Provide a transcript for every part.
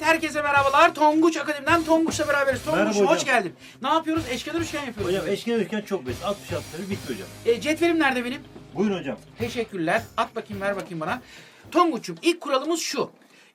Evet herkese merhabalar. Tonguç Akademi'den Tonguç'la beraberiz. Tonguç Merhaba hocam. hoş geldin. Ne yapıyoruz? Eşkenar üçgen yapıyoruz. Hocam eşkenar üçgen çok basit. 60 60'ları bitti hocam. E, cetvelim nerede benim? Buyurun hocam. Teşekkürler. At bakayım ver bakayım bana. Tonguç'um ilk kuralımız şu.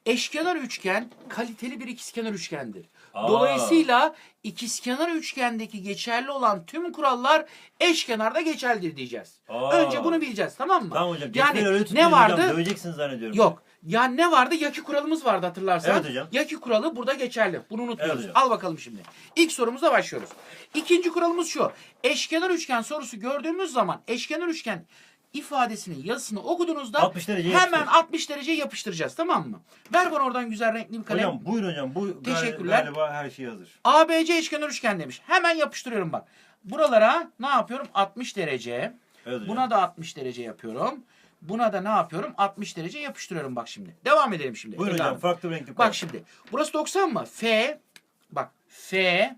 Eşkenar üçgen kaliteli bir ikizkenar üçgendir. Aa. Dolayısıyla ikizkenar üçgendeki geçerli olan tüm kurallar eşkenarda geçerlidir diyeceğiz. Aa. Önce bunu bileceğiz tamam mı? Tamam hocam. Yani Cetveli öyle ne tutmayın vardı? Hocam. Döveceksiniz zannediyorum. Yok. Yani ne vardı? Yaki kuralımız vardı hatırlarsan. Evet hocam. Yaki kuralı burada geçerli. Bunu unutmuyoruz. Evet hocam. Al bakalım şimdi. İlk sorumuzla başlıyoruz. İkinci kuralımız şu. Eşkenar üçgen sorusu gördüğümüz zaman eşkenar üçgen ifadesinin yazısını okuduğunuzda 60 derece hemen yapıştır. 60 derece yapıştıracağız tamam mı? Ver bana oradan güzel renkli bir kalem. Hocam buyurun hocam. Bu Teşekkürler. galiba her şey hazır. ABC eşkenar üçgen demiş. Hemen yapıştırıyorum bak. Buralara ne yapıyorum? 60 derece. Evet hocam. Buna da 60 derece yapıyorum. Buna da ne yapıyorum? 60 derece yapıştırıyorum bak şimdi. Devam edelim şimdi. Buyurun hocam. Farklı renkli Bak şimdi. Burası 90 mı? F bak F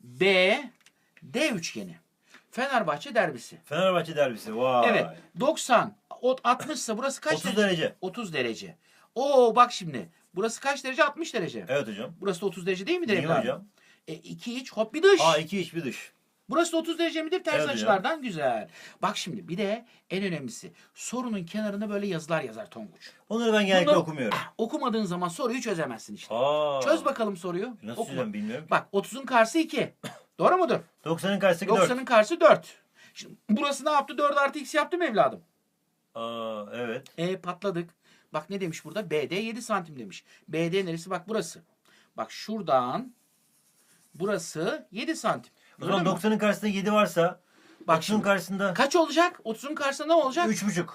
B D üçgeni. Fenerbahçe derbisi. Fenerbahçe derbisi. Vay. Evet. 90 o 60 ise burası kaç 30 derece. 30 derece. Oo bak şimdi. Burası kaç derece? 60 derece. Evet hocam. Burası da 30 derece değil Niye evladım? hocam? E, iki iç hop bir dış. Aa iki iç bir dış. Burası da 30 derece midir? Ters Evet hocam. açılardan güzel. Bak şimdi bir de en önemlisi sorunun kenarında böyle yazılar yazar Tonguç. Onları ben genellikle Bunları- okumuyorum. Okumadığın zaman soruyu çözemezsin işte. Aa. Çöz bakalım soruyu. Nasıl Okuma. çözeceğim bilmiyorum. Bak 30'un karşısı 2. Doğru mudur? 90'ın karşısındaki 4. 90'ın karşısı 4. Şimdi burası ne yaptı? 4 artı x yaptı mı evladım? Aa evet. E patladık. Bak ne demiş burada? BD 7 santim demiş. BD neresi? Bak burası. Bak şuradan burası 7 santim. O zaman mü? 90'ın karşısında 7 varsa Bak 30'un şimdi. karşısında Kaç olacak? 30'un karşısında ne olacak? 3,5.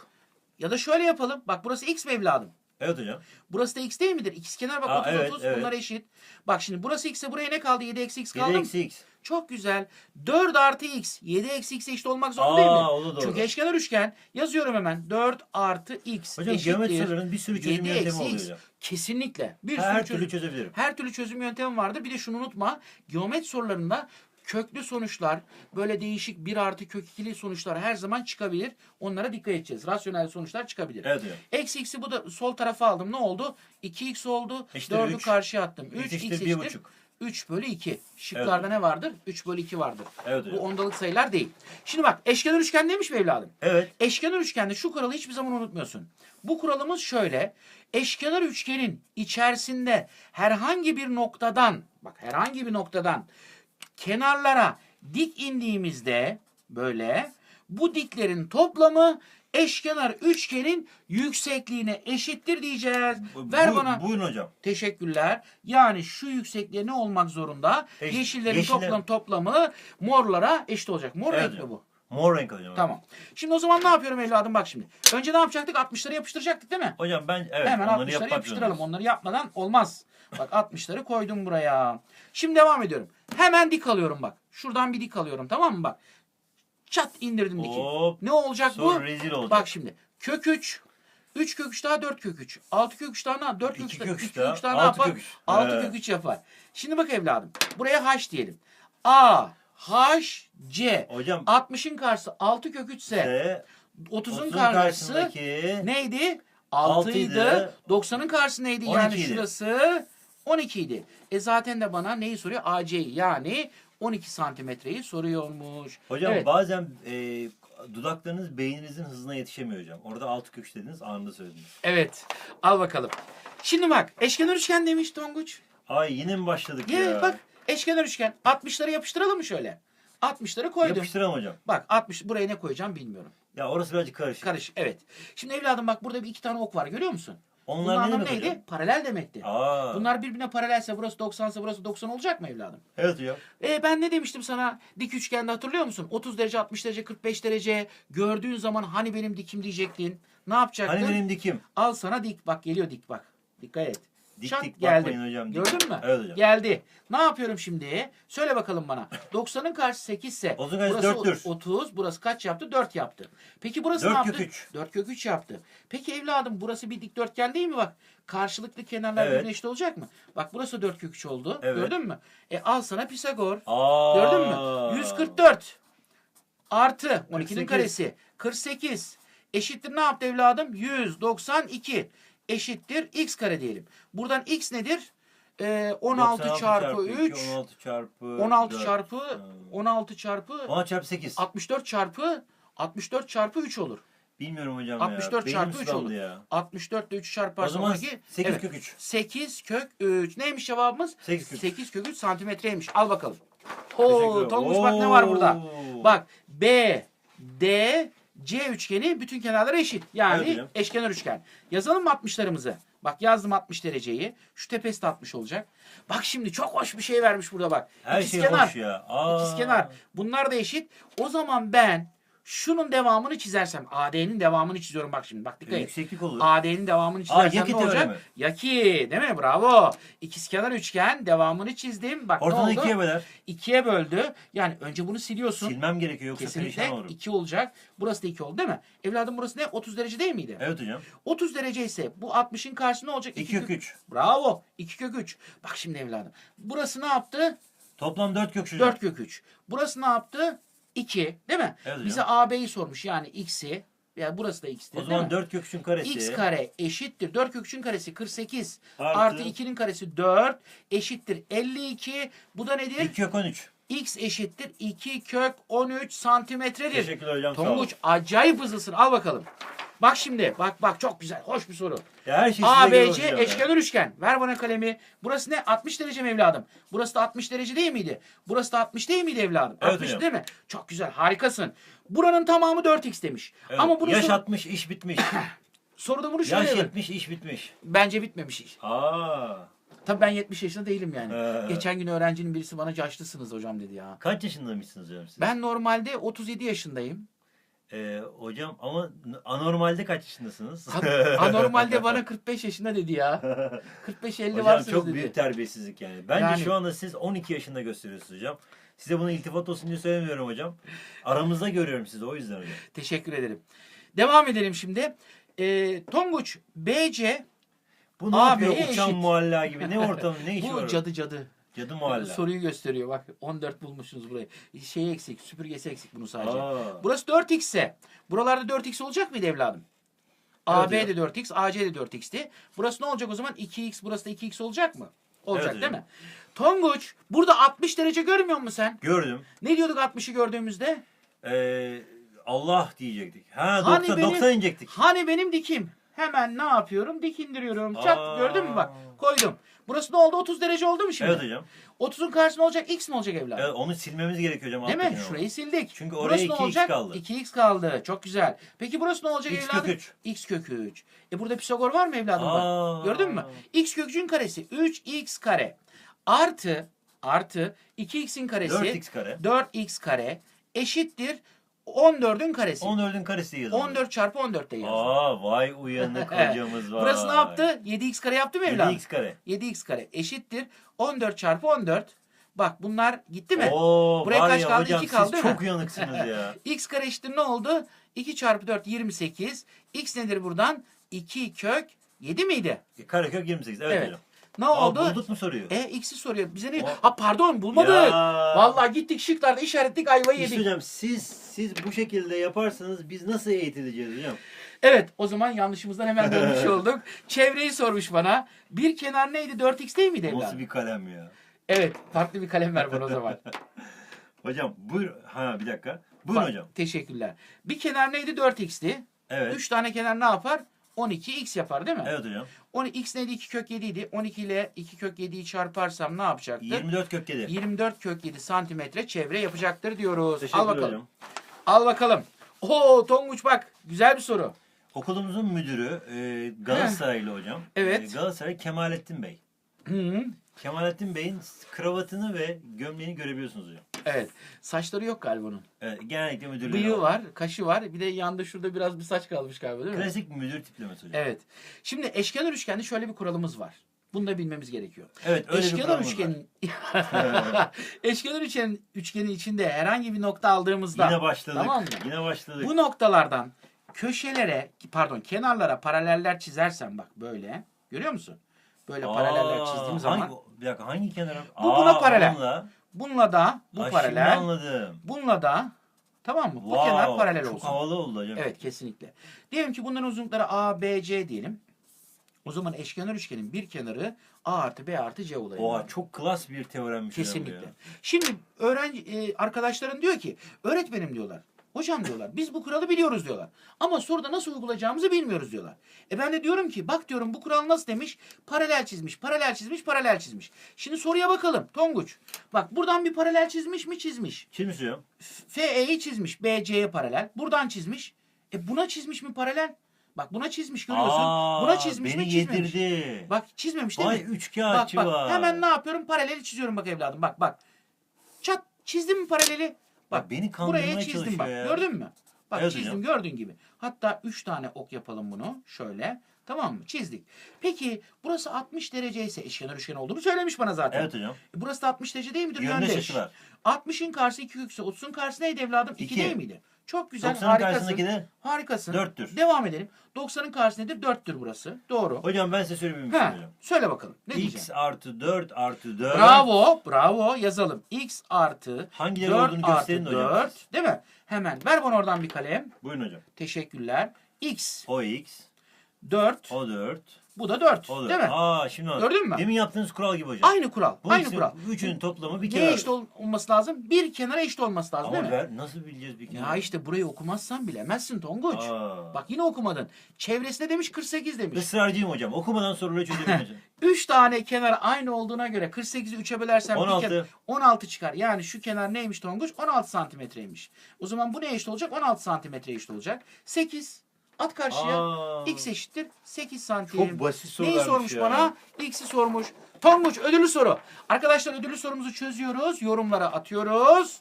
Ya da şöyle yapalım. Bak burası x mi evladım? Evet hocam. Burası da x değil midir? İkizkenar bak Aa, 30 evet, 30 evet. bunlar eşit. Bak şimdi burası x'e buraya ne kaldı? 7 eksi x kaldı 7 mı? eksi x. Çok güzel. 4 artı x 7 eksi x eşit olmak zorunda değil mi? Aa o da doğru. Çünkü eşkenar üçgen. Yazıyorum hemen. 4 artı x Hocam geometri eşittir. sorularının bir sürü çözüm 7 yöntemi eksi oluyor x. hocam. Kesinlikle. Bir sürü Her çözüm- türlü çözebilirim. her türlü çözüm yöntemi vardır. Bir de şunu unutma. Geometri sorularında köklü sonuçlar, böyle değişik bir artı kök ikili sonuçlar her zaman çıkabilir. Onlara dikkat edeceğiz. Rasyonel sonuçlar çıkabilir. Evet. Eksi x'i bu da sol tarafa aldım. Ne oldu? 2x oldu. Eşittir 4'ü üç. karşıya attım. 3 X eşittir eşittir. bir buçuk. 3 bölü 2. Şıklarda ne vardır? 3 bölü 2 vardır. Evet Bu hocam. ondalık sayılar değil. Şimdi bak eşkenar üçgen demiş mi evladım? Evet. Eşkenar üçgende şu kuralı hiçbir zaman unutmuyorsun. Bu kuralımız şöyle. Eşkenar üçgenin içerisinde herhangi bir noktadan, bak herhangi bir noktadan kenarlara dik indiğimizde böyle bu diklerin toplamı eşkenar üçgenin yüksekliğine eşittir diyeceğiz. Bu- Ver bu- bana. Buyurun hocam. Teşekkürler. Yani şu yüksekliğe ne olmak zorunda? Eş- Yeşillerin yeşiller- toplam toplamı morlara eşit olacak. Mor Evet renk mi hocam. bu? Mor renk alacağım. Tamam. Şimdi o zaman ne yapıyorum evladım bak şimdi. Önce ne yapacaktık? 60'ları yapıştıracaktık değil mi? Hocam ben evet Hemen onları 60'ları yapmak yapıştıralım. zorundayız. Onları yapmadan olmaz. Bak 60'ları koydum buraya. Şimdi devam ediyorum. Hemen dik alıyorum bak. Şuradan bir dik alıyorum tamam mı bak. Çat indirdim diki. Hop. Ne olacak Sonra bu? rezil olacak. Bak şimdi. Kök 3. 3 kök 3 daha 4 kök 3. 6 kök 3 daha ne? 4 kök 3 İki daha, kök iki üç kök daha, 3 daha ne yapar? kök üç. 6 He. kök 3 yapar. Şimdi bak evladım. Buraya h diyelim. A, H, C. Hocam 60'ın karşısı 6 kök 3 ise ise 30'un 30'un karşısı neydi? Altıydı. 6'ydı. 90'ın karşısı neydi? Yani 12'ydi. şurası 12 idi. E zaten de bana neyi soruyor? AC'yi yani 12 santimetreyi soruyormuş. hocam evet. bazen e, dudaklarınız beyninizin hızına yetişemiyor hocam. Orada altı kök dediniz anında söylediniz. Evet. Al bakalım. Şimdi bak eşkenar üçgen demiş Tonguç. Ay yine mi başladık ya? Evet bak eşkenar üçgen. 60'ları yapıştıralım mı şöyle? 60'ları koydum. Yapıştıralım hocam. Bak 60 buraya ne koyacağım bilmiyorum. Ya orası birazcık karışık. Karış. Evet. Şimdi evladım bak burada bir iki tane ok var görüyor musun? Bunun Onlar ne anlamı demek neydi? hocam? Paralel demekti. Aa. Bunlar birbirine paralelse burası 90 ise burası 90 olacak mı evladım? Evet hocam. E ben ne demiştim sana dik üçgende hatırlıyor musun? 30 derece, 60 derece, 45 derece gördüğün zaman hani benim dikim diyecektin. Ne yapacaktın? Hani benim dikim? Al sana dik. Bak geliyor dik bak. Dikkat et. Dik Şak, dik geldi. hocam. dik. Gördün mü? Evet hocam. Geldi. Ne yapıyorum şimdi? Söyle bakalım bana. 90'ın karşısı 8 ise karşısı burası dörttür. 30, burası kaç yaptı? 4 yaptı. Peki burası Dört ne kök yaptı? üç. 4 kök 3 yaptı. Peki evladım burası bir dikdörtgen değil mi bak? Karşılıklı kenarlar Evet. birbirine eşit olacak mı? Bak burası 4 kök 3 oldu. Evet. Gördün mü? E al sana Pisagor. Aa. Gördün mü? 144 artı 12'nin 48. karesi 48 eşittir ne yaptı evladım? 192 eşittir x kare diyelim. Buradan x nedir? Ee, 16 96 çarpı iki, 3 16 çarpı 16 dört. çarpı Ha. 16 çarpı 16 çarpı 8. 64 çarpı 64 çarpı 3 olur. Bilmiyorum hocam 64 ya. çarpı Beynim 3 sulandı olur. Ya. 64 ile 3 O çarparsan zaman 12. 8 Evet. kök 3. 8 kök 3. Neymiş cevabımız? 8 kök 3. 8 kök 3 santimetreymiş. Al bakalım. Oo. Tonguç bak ne var burada. Bak B, D, C üçgeni bütün kenarları eşit. Yani Evet eşkenar üçgen. Yazalım mı 60'larımızı? Bak yazdım 60 dereceyi. Şu tepesi de 60 olacak. Bak şimdi çok hoş bir şey vermiş burada bak. Her şey İkizkenar. hoş ya. Aa. İkizkenar. Bunlar da eşit. O zaman ben şunun devamını çizersem AD'nin devamını çiziyorum bak şimdi. Bak dikkat et. Yükseklik olur. AD'nin devamını Aa, çizersem yaki ne olacak? teoremi. Yaki değil mi? Bravo. İkizkenar üçgen devamını çizdim. Bak Ortadan ne oldu? ikiye böler. İkiye böldü. Yani önce bunu siliyorsun. Silmem gerekiyor yoksa Kesinlikle perişan olurum. 2 olacak. Burası da 2 oldu değil mi? Evladım burası ne? 30 derece değil miydi? Evet hocam. 30 derece ise bu 60'ın karşısı ne olacak? 2 kök 3. Bravo. 2 kök 3. Bak şimdi evladım. Burası ne yaptı? Toplam 4 kök 3 hocam. 4 kök 3. Burası ne yaptı? 2 değil mi? Evet. Bize AB'yi sormuş yani x'i. Yani burası da x'tir O zaman mi? 4 kök 3'ün karesi. x kare eşittir. 4 kök 3'ün karesi 48. Artı- Artı 2'nin karesi 4 eşittir 52. Bu da nedir? 2 kök 13. x eşittir 2 kök 13 santimetredir. Teşekkürler hocam. Tonguç acayip hızlısın. Al bakalım. Bak şimdi. Bak bak çok güzel. Hoş bir soru. Ya her şey ABC hocam ya. eşkenar üçgen. Ver bana kalemi. Burası ne? 60 derece mi evladım? Burası da 60 derece değil miydi? Burası da 60 değil miydi evladım? Evet 60 hocam. değil mi? Çok güzel. Harikasın. Buranın tamamı 4x demiş. Evet. Ama bunu Yaş soru- 60 iş bitmiş. soruda bunu şöyle Yaş ver. 70 iş bitmiş. Bence bitmemiş iş. Aa. Tabii ben 70 yaşında değilim yani. He. Geçen gün öğrencinin birisi bana yaşlısınız hocam dedi ya. Kaç yaşındaymışsınız hocam siz? Ben normalde 37 yaşındayım. Ee, hocam ama anormalde kaç yaşındasınız? Anormalde bana 45 yaşında dedi ya. 45-50 hocam varsınız çok dedi. büyük terbiyesizlik yani. Bence Yani- şu anda siz 12 yaşında gösteriyorsunuz hocam. Size bunu iltifat olsun diye söylemiyorum hocam. Aramızda görüyorum sizi o yüzden hocam. Teşekkür ederim. Devam edelim şimdi. Ee, Tonguç, BC Bu ne yapıyor uçan eşit. mualla gibi? Ne ortamı ne işi bu var? cadı cadı. Cadı mualla. Soruyu gösteriyor bak 14 bulmuşsunuz burayı. Şey eksik süpürgesi eksik bunu sadece. Aa. Burası 4x ise buralarda 4x olacak mıydı evladım? AB de 4x, AC de 4x'ti. Burası ne olacak o zaman? 2x, burası da 2x olacak mı? Olacak Evet değil mi? Tonguç, burada 60 derece görmüyor musun sen? Gördüm. Ne diyorduk 60'ı gördüğümüzde? Ee, Allah diyecektik. Ha Hani 90, benim- 90 inecektik. Hani benim dikim? Hemen ne yapıyorum? Dik indiriyorum. Çat Aa. gördün mü bak? Koydum. Burası ne oldu? 30 derece oldu mu şimdi? Evet hocam. 30'un karşısında olacak x mi olacak evladım? Evet, onu silmemiz gerekiyor hocam. Değil mi? alttakini. Şurayı sildik. Çünkü burası oraya ne 2x olacak? kaldı. 2x kaldı. Çok güzel. Peki burası ne olacak X evladım? kök üç. x kök 3. E burada Pisagor var mı evladım? Aa. Bak. Gördün mü? x kök 3'ün karesi 3x kare artı artı 2x'in karesi 4x kare. 4x kare eşittir 14'ün karesi. 14'ün karesi yazın. 14 çarpı 14 de yazdım. Aa vay uyanık hocamız var. Burası ne yaptı? 7x kare yaptı mı evladım? 7x kare. 7x kare eşittir 14 çarpı 14. Bak bunlar gitti mi? Oo, Buraya kaç ya kaldı? hocam İki kaldı siz değil mi? çok uyanıksınız ya. x kare eşittir ne oldu? 2 çarpı 4 28. X nedir buradan? 2 kök 7 miydi? E, Karekök 28 evet, Evet. hocam. Ne Aa, oldu? bulduk mu soruyu? E x'i soruyor. Bize ne? O- Ha pardon bulmadık. Ya. Vallahi gittik şıklarda işaretlik ayvayı İşte yedik. hocam siz siz bu şekilde yaparsanız biz nasıl eğitileceğiz hocam? Evet o zaman yanlışımızdan hemen dönmüş olduk. Çevreyi sormuş bana. Bir kenar neydi? 4x değil miydi Nasıl bir kalem ya? Evet farklı bir kalem ver bana o zaman. Hocam buyur. Ha bir dakika. Buyurun Bak, hocam. Teşekkürler. Bir kenar neydi? 4x'ti. Evet. 3 tane kenar ne yapar? 12x yapar değil mi? Evet hocam. 12 x neydi? 2 kök 7 idi. 12 ile 2 kök 7'yi çarparsam ne yapacaktır? 24 kök 7. 24 kök 7 santimetre çevre yapacaktır diyoruz. Teşekkür Al bakalım. hocam. Al bakalım. Oo Tonguç bak. Güzel bir soru. Okulumuzun müdürü e, Galatasaraylı hocam. Evet. E, Galatasaray Kemalettin Bey. Hı. Kemalettin Bey'in kravatını ve gömleğini görebiliyorsunuz hocam. Evet. Saçları yok galiba onun. Evet, genellikle müdürlüğü Bıyığı var, kaşı var. Bir de yanında şurada biraz bir saç kalmış galiba değil mi? Klasik müdür tiplemesi hocam. Evet. Şimdi eşkenar üçgende şöyle bir kuralımız var. Bunu da bilmemiz gerekiyor. Evet öyle bir eşkenar kuralımız var. üçgenin eşkenar üçgenin, üçgenin içinde herhangi bir nokta aldığımızda Yine başladık. Tamam mı? Yine başladık. bu noktalardan köşelere pardon kenarlara paraleller çizersen bak böyle görüyor musun? Böyle paraleller Aa, çizdiğim hangi, zaman Bir dakika hangi kenara? Bu buna paralel. Onunla. Bununla da bu Şimdi paralel anladım. bununla da tamam mı? Bu Wow, kenar paralel çok olsun. havalı oldu hocam. Evet kesinlikle. Diyelim ki bunların uzunlukları A, B, C diyelim. O zaman eşkenar üçgenin bir kenarı A artı B artı C olayı. Oha çok klas bir teoremmiş hocam bu Kesinlikle. ya. Şimdi öğrenci e, arkadaşların diyor ki öğretmenim diyorlar. Hocam diyorlar biz bu kuralı biliyoruz diyorlar. Ama soruda nasıl uygulayacağımızı bilmiyoruz diyorlar. E ben de diyorum ki bak diyorum bu kural nasıl demiş? Paralel çizmiş, paralel çizmiş, paralel çizmiş. Şimdi soruya bakalım Tonguç. Bak buradan bir paralel çizmiş mi? Çizmiş. Çizmiş hocam. FE'yi çizmiş. BC'ye paralel. Buradan çizmiş. E buna çizmiş mi paralel? Bak buna çizmiş görüyorsun. Aa, buna çizmiş beni mi çizmemiş. yedirdi. Bak çizmemiş değil Vay mi? Bak üçkağıtçı bak var. hemen ne yapıyorum? Paraleli çiziyorum bak evladım. Bak bak. Çat çizdim mi paraleli? Bak beni kandırmaya buraya çizdim çalışıyor bak. ya. Gördün mü? Bak Evet çizdim gördüğün gibi. Hatta 3 tane ok yapalım bunu. Şöyle. Tamam mı? Çizdik. Peki burası 60 derece ise eşkenar üçgen olduğunu söylemiş bana zaten. Evet hocam. E, Burası da 60 derece değil midir? Yöndeş Yöndeş. açılar. 60'ın karşısı 2 ise 30'un karşısı neydi evladım? 2 İki. değil miydi? Çok güzel. 90'ın harikasın. karşısındaki de Harikasın. dörttür. Devam edelim. 90'ın karşısı nedir? 4'tür burası. Doğru. Hocam ben size söyleyeyim şey Ha, hocam. söyle bakalım. Ne X diyeceksin? artı 4 artı 4. Bravo, bravo. Yazalım. X artı Hangileri 4 olduğunu artı gösterin de hocam. 4. Değil mi? Hemen ver bana oradan bir kalem. Buyurun hocam. Teşekkürler. X O X, 4. o 4, Bu da 4. o 4. Değil mi? Aa şimdi anladım. Gördün mü? Demin yaptığınız kural gibi hocam. Aynı kural. Bu aynı kural. Bu üçünün toplamı bir Neye kere. eşit ol- olması lazım? Bir kenara eşit olması lazım Ama değil mi? nasıl bileceğiz bir kere? Ya işte burayı okumazsan bilemezsin Tonguç. Aa. Bak yine okumadın. Çevresine demiş 48 demiş. Israrcıyım hocam. Okumadan soruları çözebilirim hocam. 3 tane kenar aynı olduğuna göre 48'i 3'e bölersen bir 16. kenar 16 çıkar. Yani şu kenar neymiş Tonguç? 16 santimetreymiş. O zaman bu ne eşit olacak? 16 santimetre eşit olacak. 8. At karşıya. Aa. X eşittir 8 santim. Çok basit sorularmış Neyi sormuş ya. bana? X'i sormuş. Tonguç ödüllü soru. Arkadaşlar ödüllü sorumuzu çözüyoruz. Yorumlara atıyoruz.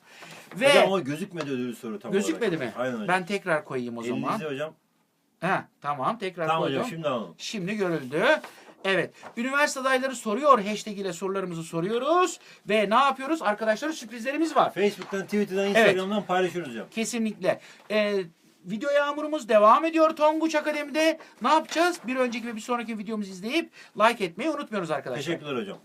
Ve Hocam o gözükmedi ödülü soru tam gözükmedi olarak. mi? Aynen hocam. Ben tekrar koyayım o zaman. Elinizde hocam. Ha, tamam tekrar Tamam koydum. hocam şimdi alalım. Şimdi görüldü. Evet. Üniversite adayları soruyor. Hashtag ile sorularımızı soruyoruz. Ve ne yapıyoruz? Arkadaşlar sürprizlerimiz var. Facebook'tan, Twitter'dan, Instagram'dan paylaşıyoruz hocam. Kesinlikle. Ee, video yağmurumuz devam ediyor Tonguç Akademi'de. Ne yapacağız? Bir önceki ve bir sonraki videomuzu izleyip like etmeyi unutmuyoruz arkadaşlar. Teşekkürler hocam.